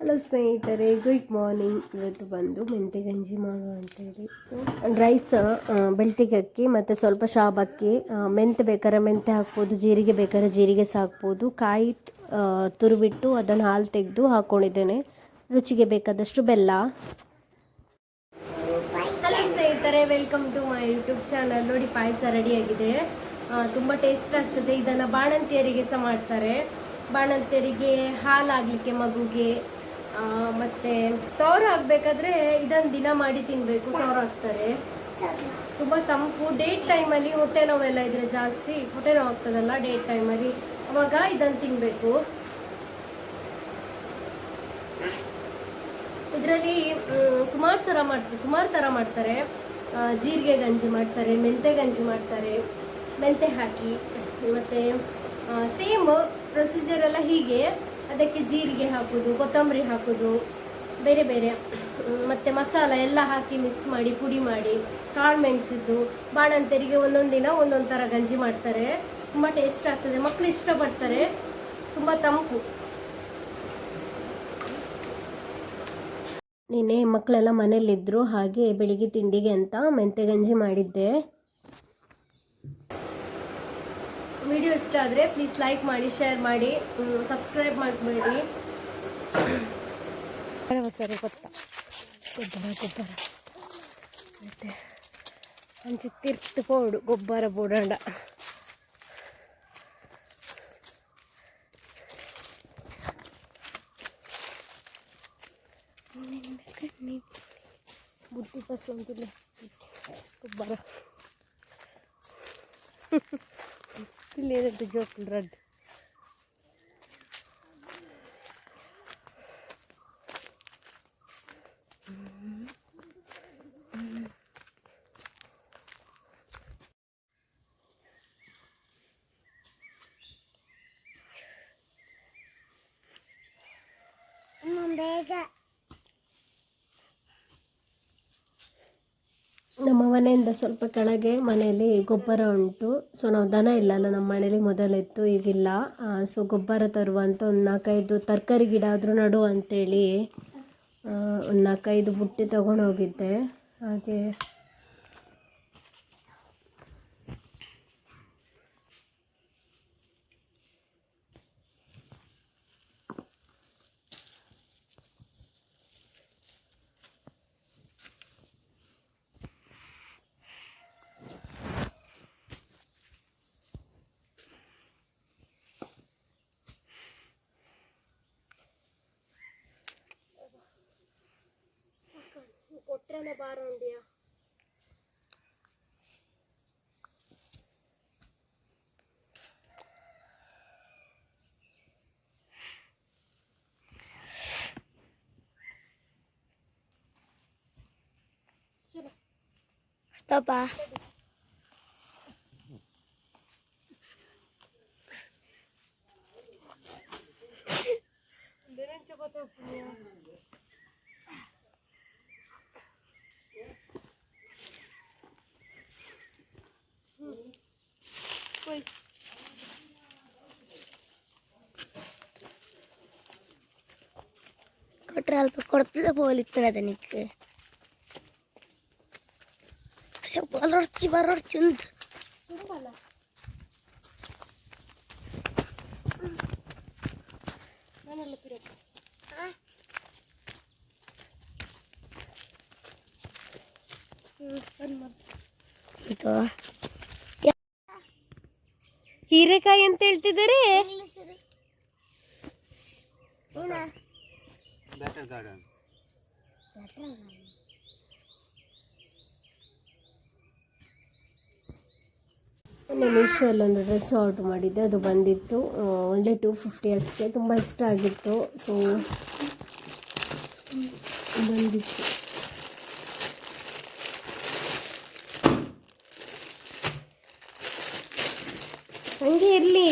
Hello ಸ್ನೇಹಿತರೆ good morning ಇವತ್ತು ಬಂದು ಮೆಂತೆ ಗಂಜಿ ಮಾಡುವ ಅಂತೇಳಿ. ಸೊ ರೈಸ್ ಬೆಳ್ತಿಗೆ ಅಕ್ಕಿ ಮತ್ತು ಸ್ವಲ್ಪ ಶಾಬಕ್ಕಿ ಮೆಂತೆ ಬೇಕಾದ್ರೆ ಮೆಂತೆ ಹಾಕ್ಬೋದು, ಜೀರಿಗೆ ಬೇಕಾದ್ರೆ ಜೀರಿಗೆ ಸಾಕ್ಬೋದು. ಕಾಯಿ ತುರುಬಿಟ್ಟು ಅದನ್ನು ಹಾಲು ತೆಗೆದು ಹಾಕ್ಕೊಂಡಿದ್ದೇನೆ ರುಚಿಗೆ ಬೇಕಾದಷ್ಟು ಬೆಲ್ಲ. ಹಲೋ ಸ್ನೇಹಿತರೆ welcome to my YouTube channel ನೋಡಿ ಪಾಯಸ ರೆಡಿಯಾಗಿದೆ ತುಂಬ ಟೇಸ್ಟ್ ಆಗ್ತದೆ. ಇದನ್ನು ಬಾಣಂತಿಯರಿಗೆ ಸಹ ಮಾಡ್ತಾರೆ. ಬಾಣಂತಿಯರಿಗೆ ಹಾಲಾಗಲಿಕ್ಕೆ ಮಗುಗೆ ಮತ್ತೆ ತವರು ಆಗ್ಬೇಕಾದ್ರೆ ಇದನ್ನ ದಿನ ಮಾಡಿ ತಿನ್ಬೇಕು ತವರು ಹಾಕ್ತಾರೆ ತುಂಬಾ ತಂಪು ಡೇಟ್ ಟೈಮಲ್ಲಿ ಹೊಟ್ಟೆ ನೋವೆಲ್ಲ ಇದ್ರೆ ಜಾಸ್ತಿ, ಹೊಟ್ಟೆ ನೋವು ಆಗ್ತದಲ್ಲ ಡೇಟ್ ಟೈಮಲ್ಲಿ ಅವಾಗ ಇದನ್ನ ತಿನ್ನಬೇಕು ಇದರಲ್ಲಿ ಸುಮಾರು ಥರ ಮಾಡ್ತಾರೆ ಸುಮಾರು ಥರ ಮಾಡ್ತಾರೆ. ಜೀರಿಗೆ ಗಂಜಿ ಮಾಡ್ತಾರೆ, ಮೆಂತೆ ಗಂಜಿ ಮಾಡ್ತಾರೆ, ಮೆಂತೆ ಹಾಕಿ, ಮತ್ತು ಸೇಮ್ ಪ್ರೊಸೀಜರ್ ಎಲ್ಲ ಹೀಗೆ. ಅದಕ್ಕೆ ಜೀರಿಗೆ ಹಾಕೋದು, ಕೊತ್ತಂಬರಿ ಹಾಕೋದು, ಬೇರೆ ಬೇರೆ ಮತ್ತು ಮಸಾಲ ಎಲ್ಲ ಹಾಕಿ ಮಿಕ್ಸ್ ಮಾಡಿ, ಪುಡಿ ಮಾಡಿ, ಕಾಳು ಮೆಣಸಿದ್ದು, ಬಾಣಂತರಿಗೆ ಒಂದೊಂದು ದಿನ ಒಂದೊಂದು ಥರ ಗಂಜಿ ಮಾಡ್ತಾರೆ. ತುಂಬ ಟೇಸ್ಟ್ ಆಗ್ತದೆ. ಮಕ್ಕಳು ಇಷ್ಟಪಡ್ತಾರೆ. ತುಂಬ ತಂಪು. ನಿನ್ನೆ ಮಕ್ಕಳೆಲ್ಲ ಮನೇಲಿದ್ದರು ಹಾಗೆ ಬೆಳಿಗ್ಗೆ ತಿಂಡಿಗೆ ಅಂತ ಮೆಂತೆ ಗಂಜಿ ಮಾಡಿದ್ದೆ. ವಿಡಿಯೋ ಇಷ್ಟ ಆದರೆ ಪ್ಲೀಸ್ ಲೈಕ್ ಮಾಡಿ ಶೇರ್ ಮಾಡಿ ಸಬ್ಸ್ಕ್ರೈಬ್ ಮಾಡಿಬಿಡಿ. ಸರಿ ಗೊತ್ತಾ ಗೊಬ್ಬರ ಗೊಬ್ಬರ ಮತ್ತೆ ಅಂಚೆ ತಿರ್ತು ಪೋಡು ಗೊಬ್ಬರ ಬೋಡಂಡ ಬುದ್ಧಿ ಬಸ್ ಅಂತಿಲ್ಲ ಗೊಬ್ಬರ ले रेड जो रेड ನಮ್ಮ ಮನೆಯಿಂದ ಸ್ವಲ್ಪ ಕೆಳಗೆ ಮನೆಯಲ್ಲಿ ಗೊಬ್ಬರ ಉಂಟು. ಸೊ ನಾವು ದನ ಇಲ್ಲಲ್ಲ, ನಮ್ಮ ಮನೇಲಿ ಮೊದಲಿತ್ತು, ಈಗಿಲ್ಲ. ಸೊ ಗೊಬ್ಬರ ತರುವಂತ ಒಂದು ನಾಲ್ಕೈದು ತರಕಾರಿ ಗಿಡ ಆದರೂ ನಡು ಅಂತೇಳಿ ಒಂದು ನಾಲ್ಕೈದು ಬುಟ್ಟಿ Entrale para un día. Stop. Stoppa. ಕೊಟ್ರೆ ಅಲ್ಪ ಕೊಡ್ತದೆ പോലിത്തനെ തനിക്ക് പക്ഷെ വളർച്ച വളർച്ചുണ്ട് ಇದು ಹೀರೆಕಾಯಿ ಅಂತ ಹೇಳ್ತಿದ್ದಾರೆ ಬ್ಯಾಟರ್ ಗಾರ್ಡನ್ ಮೊನ್ನೆ ಮೀಶೋಲ್ಲಿ ಒಂದು ಡ್ರೆಸ್ ಆರ್ಡ್ರ್ ಮಾಡಿದ್ದೆ. ಅದು ಬಂದಿತ್ತು. ಒನ್ಲಿ ಟೂ ಫಿಫ್ಟಿ ಅಷ್ಟೇ. ತುಂಬ ಇಷ್ಟ ಆಗಿತ್ತು. ಸೊ ಬಂದಿತ್ತು. ಹಂಗೆ ಇರಲಿ.